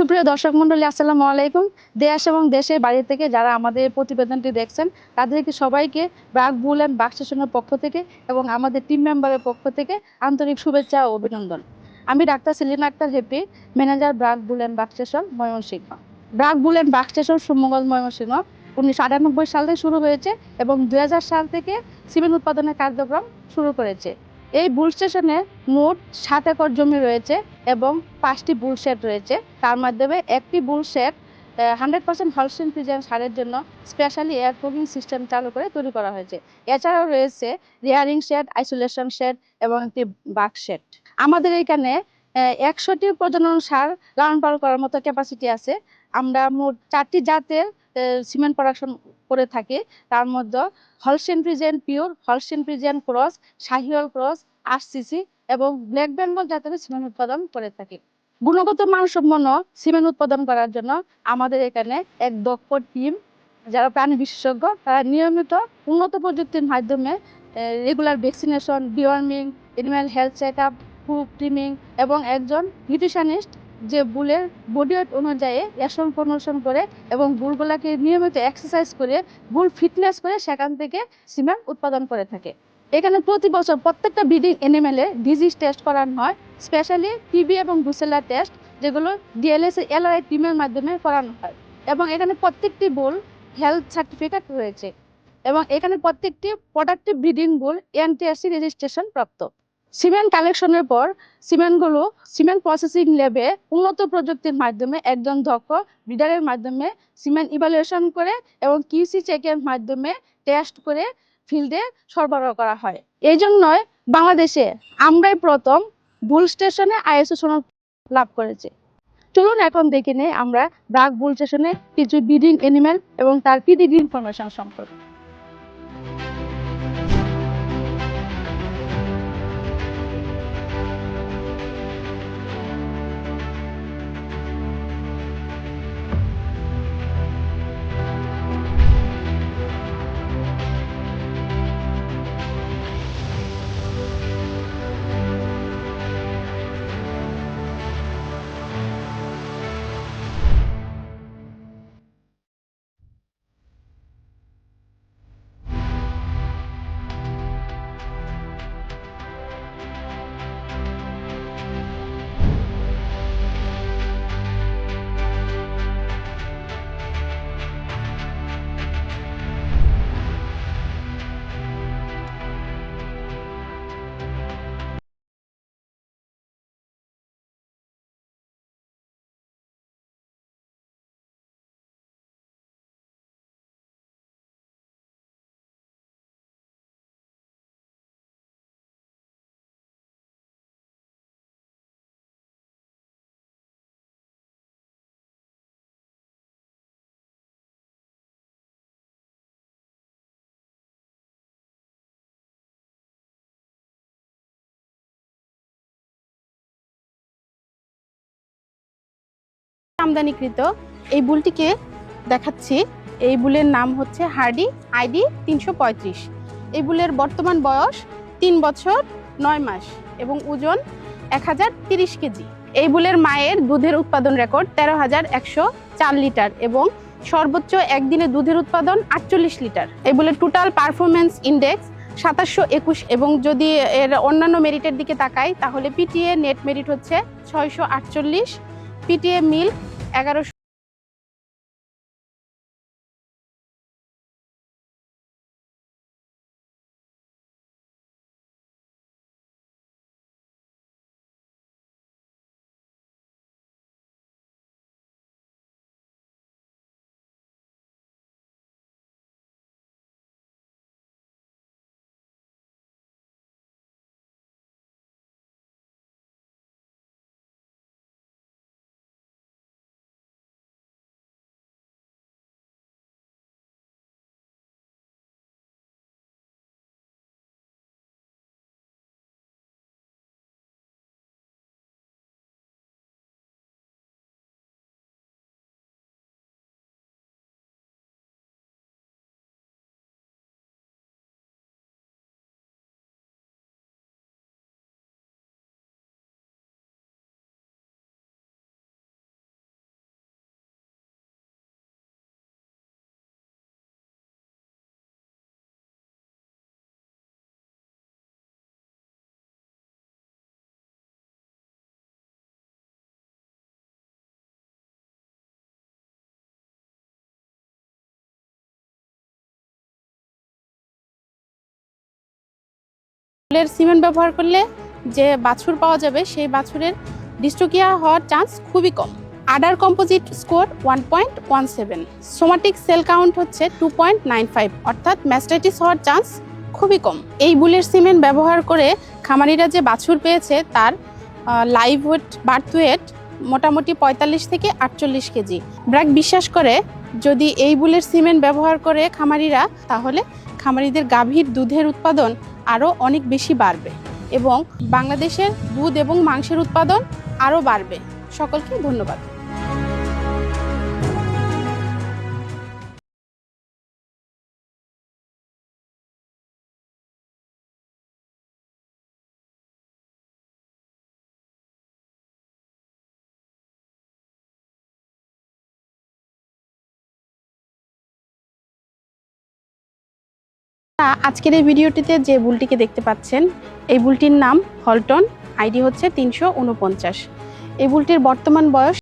সুপ্রিয় দর্শক মন্ডলী, আসসালামু আলাইকুম। দেশ এবং দেশের বাইরে থেকে যারা আমাদের প্রতিবেদনটি দেখছেন, তাদেরকে সবাইকে ব্রাক বুল অ্যান্ড বাক স্টেশনের পক্ষ থেকে এবং আমাদের টিম মেম্বারের পক্ষ থেকে আন্তরিক শুভেচ্ছা ও অভিনন্দন। আমি doctor Selina Akter, happy manager BRAC bull and buck station, Mymensingh. BRAC bull and buck station, Sumangal, Mymensingh. উনিশশো আটানব্বই সাল থেকে শুরু হয়েছে এবং দু হাজার সাল থেকে সিমেন্ট উৎপাদনের কার্যক্রম শুরু করেছে। এই বুল স্টেশনে মোট সাত একর জমি রয়েছে এবং পাঁচটি বুল শেড রয়েছে। তার মাধ্যমে একটি bull shed hundred percent Holstein Friesian সারের জন্য স্পেশালি এয়ার কুলিং সিস্টেম চালু করে তৈরি করা হয়েছে। এছাড়াও রয়েছে রেয়ারিং শেড আইসোলেশন শেড এবং একটি বাক শেড আমাদের এখানে একশোটি প্রজনন সার লালন পালন করার মতো ক্যাপাসিটি আছে। আমরা মোট চারটি জাতের সিমেন্ট প্রোডাকশন করে থাকে। তার মধ্যে Holstein Friesian pure Holstein Friesian cross Sahiwal cross, RCC এবং ব্ল্যাক বেঙ্গল জাতের সিমেন্ট উৎপাদন করে থাকে। গুণগত মানসম্পন্ন সিমেন্ট উৎপাদন করার জন্য আমাদের এখানে এক দক্ষ টিম, যারা প্রাণী বিশেষজ্ঞ, তারা নিয়মিত উন্নত প্রযুক্তির মাধ্যমে regular vaccination, deworming, animal health check up food trimming এবং একজন নিউট্রিশনিস্ট যে বুলের বডি ওয়েট অনুযায়ী রেশন প্রমোশন করে এবং বুলগুলাকে নিয়মিত এক্সারসাইজ করে বুল ফিটনেস করে সেখান থেকে সিমেন্ট উৎপাদন করে থাকে। এখানে প্রতি বছর প্রত্যেকটা ব্রিডিং এনিমেলের ডিজিজ টেস্ট করানো হয় স্পেশালি টিবি এবং ব্রুসেলা টেস্ট যেগুলো ডিএলএস এলআরআই টিমের মাধ্যমে করানো হয়। এবং এখানে প্রত্যেকটি বুল হেলথ সার্টিফিকেট রয়েছে। এবং এখানে প্রত্যেকটি productive breeding bull NTRC registration প্রাপ্ত। সিমেন্ট কালেকশনের পর সিমেন্টগুলো সিমেন্ট প্রসেসিং ল্যাবে উন্নত প্রযুক্তির মাধ্যমে একজন দক্ষ ব্রিডারের মাধ্যমে সিমেন্ট ইভালুয়েশন করে এবং কিউসি চেকের মাধ্যমে টেস্ট করে ফিল্ডে সরবরাহ করা হয়। এই জন্যই বাংলাদেশে আমরাই প্রথম বুল স্টেশনে আইএসও সনদ লাভ করেছে। চলুন এখন দেখে নেই আমরা ব্রাক বুল স্টেশনে কিছু ব্রিডিং এনিম্যাল এবং তার পিডিগ্রি ইনফরমেশন সম্পর্কে। আমদানিকৃত এই বুলটিকে দেখাচ্ছি। এই বুলের নাম হচ্ছে হার্ডি আইডি তিনশো পঁয়ত্রিশ। এই বুলের বর্তমান বয়স তিন বছর নয় মাস এবং ওজন এক হাজার তিরিশ কেজি। এই বুলের মায়ের দুধের উৎপাদন রেকর্ড তেরো হাজার একশো চার লিটার এবং সর্বোচ্চ একদিনে দুধের উৎপাদন আটচল্লিশ লিটার। এই বুলের টোটাল পারফরমেন্স ইন্ডেক্স সাতাশশো একুশ এবং যদি এর অন্যান্য মেরিটের দিকে তাকাই, তাহলে পিটিএ নেট মেরিট হচ্ছে ছয়শো আটচল্লিশ পিটিএ মিল এগারোশো বুলের সিমেন্ট ব্যবহার করলে যে বাছুর পাওয়া যাবে, সেই বাছুরের ডিস্ট্রোকিয়া হওয়ার চান্স খুবই কম। Udder composite score one point one seven somatic cell count হচ্ছে টু পয়েন্ট নাইন ফাইভ অর্থাৎ ম্যাস্টাইটিস হওয়ার চান্স খুবই কম। এই বুলের সিমেন্ট ব্যবহার করে খামারিরা যে বাছুর পেয়েছে, তার লাইভ ওয়েট বার্থ ওয়েট মোটামুটি পঁয়তাল্লিশ থেকে আটচল্লিশ কেজি। ব্র্যাক বিশ্বাস করে যদি এই বুলের সিমেন্ট ব্যবহার করে খামারিরা, তাহলে খামারিদের গাভীর দুধের উৎপাদন আরও অনেক বেশি বাড়বে এবং বাংলাদেশের দুধ এবং মাংসের উৎপাদন আরও বাড়বে। সকলকে ধন্যবাদ। আজকের এই ভিডিওটিতে যে বুলটিকে দেখতে পাচ্ছেন, এই বুলটির নাম হলটন, আইডি হচ্ছে তিনশো উনপঞ্চাশ এই বুলটির বর্তমান বয়স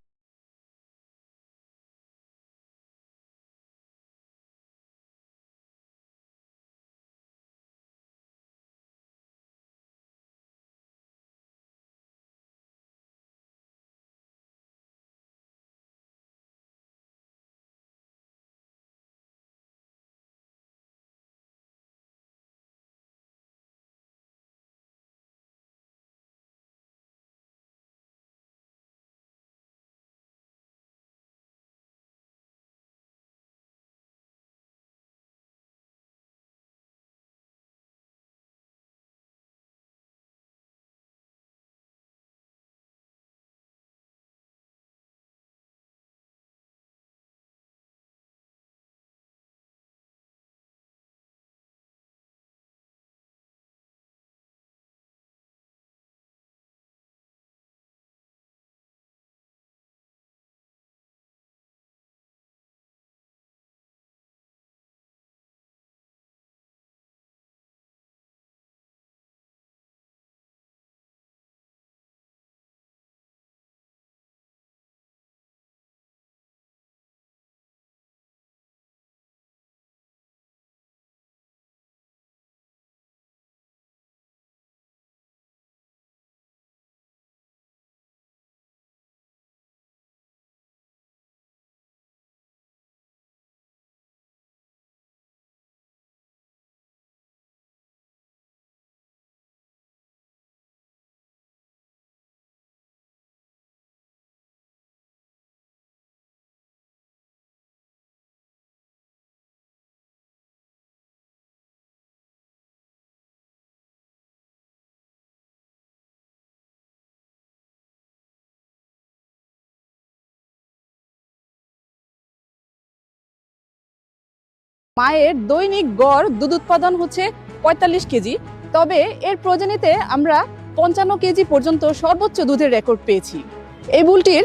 মায়ের দৈনিক গড় দুধ উৎপাদন হচ্ছে পঁয়তাল্লিশ কেজি। তবে এর প্রজনীতে আমরা পঞ্চান্ন কেজি পর্যন্ত সর্বোচ্চ দুধের রেকর্ড পেয়েছি। এই বুলটির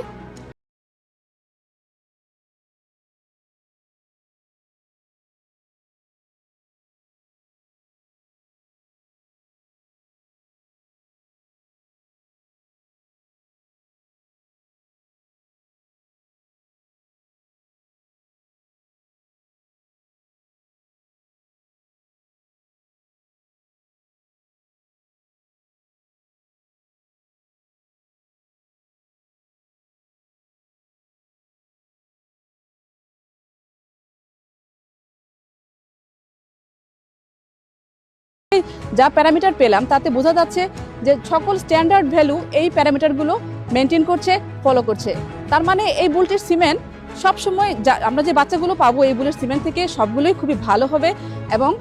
যা প্যারামিটার পেলাম, তাতে বোঝা যাচ্ছে যে সকল স্ট্যান্ডার্ড ভ্যালু এই প্যারামিটারগুলো মেনটেন করছে ফলো করছে। তার মানে এই বুলটির সিমেন্ট সবসময় আমরা যে বাচ্চাগুলো পাবো এই বুলের সিমেন্ট থেকে সবগুলোই খুবই ভালো হবে এবং